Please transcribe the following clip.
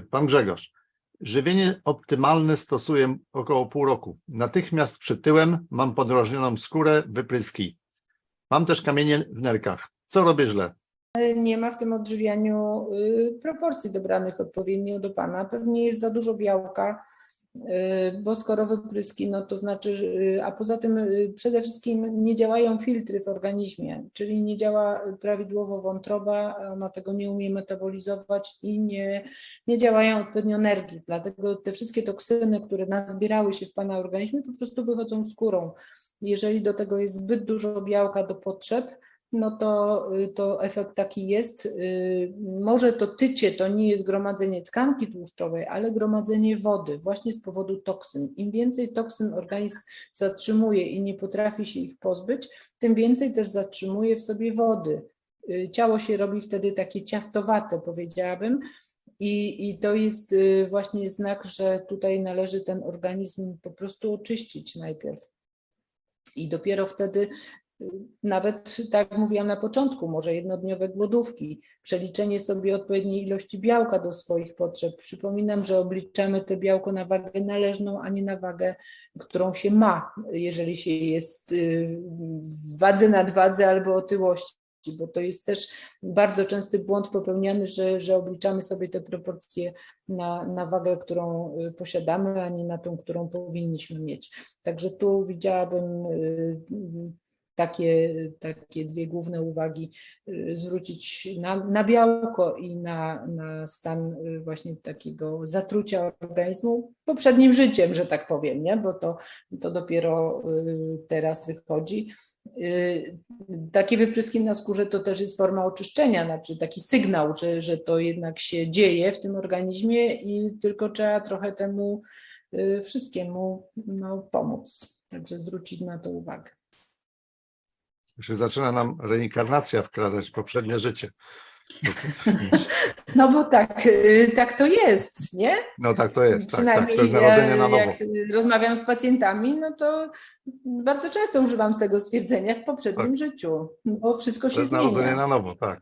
Pan Grzegorz. Żywienie optymalne stosuję około pół roku. Natychmiast przytyłem, mam podrożnioną skórę, wypryski. Mam też kamienie w nerkach. Co robię źle? nie ma w tym odżywianiu y, proporcji dobranych odpowiednio do Pana. Pewnie jest za dużo białka, bo skoro wypryski, no to znaczy, y, a poza tym y, przede wszystkim nie działają filtry w organizmie, czyli nie działa prawidłowo wątroba, ona tego nie umie metabolizować i nie, nie działają odpowiednio nerki. Dlatego te wszystkie toksyny, które nazbierały się w Pana organizmie, po prostu wychodzą skórą. Jeżeli do tego jest zbyt dużo białka do potrzeb, no to, y, to efekt taki jest. y, Może to tycie to nie jest gromadzenie tkanki tłuszczowej, ale gromadzenie wody właśnie z powodu toksyn. Im więcej toksyn organizm zatrzymuje i nie potrafi się ich pozbyć, tym więcej też zatrzymuje w sobie wody. Y, Ciało się robi wtedy takie ciastowate, powiedziałabym. I, I to jest właśnie znak, że tutaj należy ten organizm po prostu oczyścić najpierw. I dopiero wtedy nawet tak mówiłam na początku, może jednodniowe głodówki, przeliczenie sobie odpowiedniej ilości białka do swoich potrzeb. Przypominam, że obliczamy te białko na wagę należną, a nie na wagę, którą się ma, jeżeli się jest y, w wadze, nadwadze albo otyłości. Bo to jest też bardzo częsty błąd popełniany, że, że obliczamy sobie te proporcje na, na wagę, którą y, posiadamy, a nie na tą, którą powinniśmy mieć. Także tu widziałabym y, takie, takie dwie główne uwagi y, zwrócić na, na białko i na, na stan y, właśnie takiego zatrucia organizmu poprzednim życiem, że tak powiem, nie? bo to, to dopiero y, teraz wychodzi. Takie wypryski na skórze to też jest forma oczyszczenia, znaczy taki sygnał, że, że to jednak się dzieje w tym organizmie i tylko trzeba trochę temu wszystkiemu no, pomóc. Także zwrócić na to uwagę. Się zaczyna nam reinkarnacja wkradać w poprzednie życie. No bo tak, y, tak to jest, nie? No tak to jest, tak, tak. Przynajmniej To jest narodzenie na nowo. jak rozmawiam z pacjentami, no to bardzo często używam tego stwierdzenia w poprzednim Tak. życiu, bo wszystko To się jest narodzenie zmienia. na nowo, tak.